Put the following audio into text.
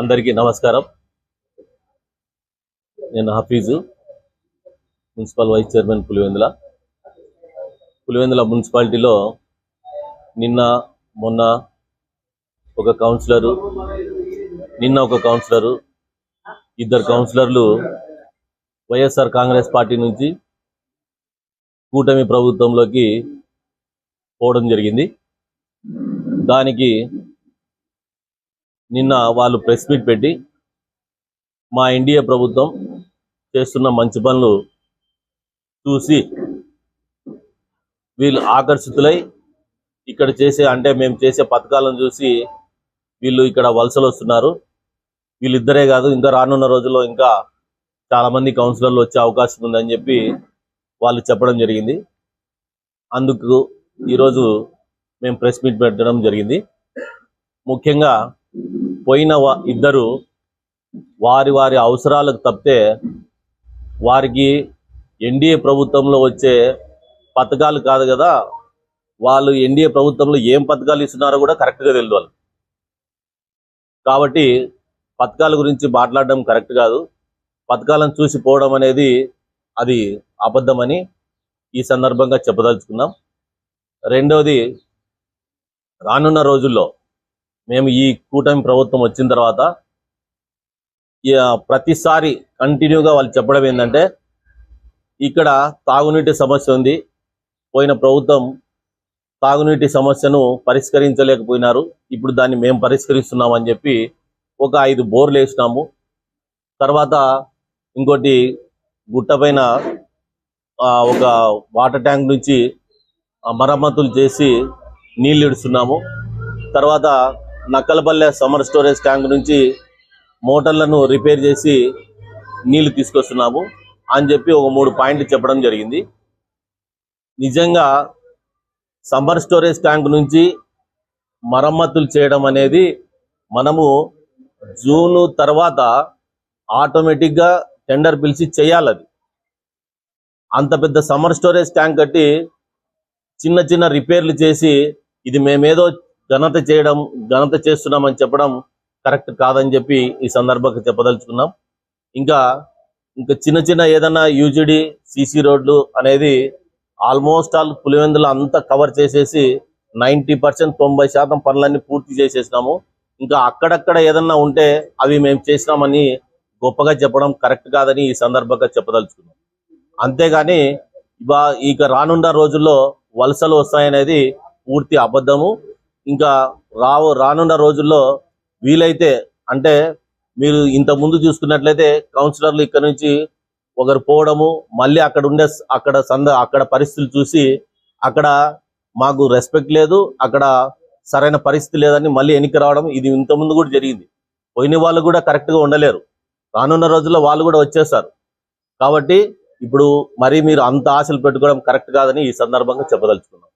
అందరికీ నమస్కారం. నేను Hafeez municipal vice chairman Pulivendula. Pulivendula మున్సిపాలిటీలో నిన్న మొన్న ఒక కౌన్సిలరు నిన్న ఒక కౌన్సిలరు ఇద్దరు కౌన్సిలర్లు వైఎస్ఆర్ కాంగ్రెస్ పార్టీ నుంచి కూటమి ప్రభుత్వంలోకి పోవడం జరిగింది. దానికి నిన్న వాళ్ళు ప్రెస్ మీట్ పెట్టి మా ఎన్డీఏ ప్రభుత్వం చేస్తున్న మంచి పనులు చూసి వీళ్ళు ఆకర్షితులై ఇక్కడ చేసే అంటే మేము చేసే పథకాలను చూసి వీళ్ళు ఇక్కడ వలసలు వస్తున్నారు. వీళ్ళిద్దరే కాదు ఇంకా రానున్న రోజుల్లో ఇంకా చాలా మంది కౌన్సిలర్లు వచ్చే అవకాశం ఉందని చెప్పి వాళ్ళు చెప్పడం జరిగింది. అందుకు ఈరోజు మేము ప్రెస్ మీట్ పెట్టడం జరిగింది. ముఖ్యంగా పోయిన ఇద్దరు వారి వారి అవసరాలకు తప్పితే వారికి ఎన్డీఏ ప్రభుత్వంలో వచ్చే పథకాలు కాదు కదా. వాళ్ళు ఎన్డీఏ ప్రభుత్వంలో ఏం పథకాలు ఇస్తున్నారో కూడా కరెక్ట్గా తెలియదు వాళ్ళు కాబట్టి పథకాల గురించి మాట్లాడడం కరెక్ట్ కాదు. పథకాలను చూసి పోవడం అనేది అది అబద్ధమని ఈ సందర్భంగా చెప్పదలుచుకున్నాం. రెండవది రానున్న రోజుల్లో మేము ఈ కూటమి ప్రభుత్వం వచ్చిన తర్వాత ప్రతిసారి కంటిన్యూగా వాళ్ళు చెప్పడం ఏంటంటే ఇక్కడ తాగునీటి సమస్య ఉంది. పోయిన ప్రభుత్వం తాగునీటి సమస్యను పరిష్కరించలేకపోయినారు. ఇప్పుడు దాన్ని మేము పరిష్కరిస్తున్నామని చెప్పి ఒక ఐదు బోర్లు వేసినాము. తర్వాత ఇంకోటి గుట్టపైన ఆ, ఒక వాటర్ ట్యాంక్ నుంచి మరమ్మతులు చేసి నీళ్ళు ఇడుస్తున్నాము. తర్వాత నక్కలపల్లె సమ్మర్ స్టోరేజ్ ట్యాంక్ నుంచి మోటార్లను రిపేర్ చేసి నీళ్ళు తీసుకొస్తున్నాము అని చెప్పి ఒక మూడు పాయింట్లు చెప్పడం జరిగింది. నిజంగా సమ్మర్ స్టోరేజ్ ట్యాంక్ నుంచి మరమ్మతులు చేయడం అనేది మనము జూను తర్వాత ఆటోమేటిక్గా టెండర్ పిలిచి చేయాలి అది. అంత పెద్ద సమ్మర్ స్టోరేజ్ ట్యాంక్ కట్టి చిన్న చిన్న రిపేర్లు చేసి ఇది మేమేదో ఘనత చేయడం ఘనత చేస్తున్నామని చెప్పడం కరెక్ట్ కాదని చెప్పి ఈ సందర్భంగా చెప్పదలుచుకున్నాం. ఇంకా ఇంకా చిన్న చిన్న ఏదైనా యూజిడి సిసి రోడ్లు అనేది ఆల్మోస్ట్ ఆల్ పులివెందులు అంతా కవర్ చేసేసి నైంటీ పర్సెంట్ తొంభై శాతం పనులన్నీ పూర్తి చేసేసినాము. ఇంకా అక్కడక్కడ ఏదన్నా ఉంటే అవి మేము చేసినామని గొప్పగా చెప్పడం కరెక్ట్ కాదని ఈ సందర్భంగా చెప్పదలుచుకున్నాం. అంతేగాని ఇవా ఇక రానున్న రోజుల్లో వలసలు వస్తాయనేది పూర్తి అబద్ధము. ఇంకా రావు రానున్న రోజుల్లో వీలైతే అంటే మీరు ఇంత ముందు చూసుకున్నట్లయితే కౌన్సిలర్లు ఇక్కడ నుంచి ఒకరు పోవడము మళ్ళీ అక్కడ ఉండే అక్కడ సంద అక్కడ పరిస్థితులు చూసి అక్కడ మాకు రెస్పెక్ట్ లేదు అక్కడ సరైన పరిస్థితి లేదని మళ్ళీ ఎన్నిక రావడం ఇది ఇంతకుముందు ముందు కూడా జరిగింది. పోయిన వాళ్ళు కూడా కరెక్ట్గా గా ఉండలేరు. రానున్న రోజుల్లో వాళ్ళు కూడా వచ్చేస్తారు. కాబట్టి ఇప్పుడు మరి మీరు అంత ఆశలు పెట్టుకోవడం కరెక్ట్ కాదని ఈ సందర్భంగా చెప్పదలుచుకున్నాం.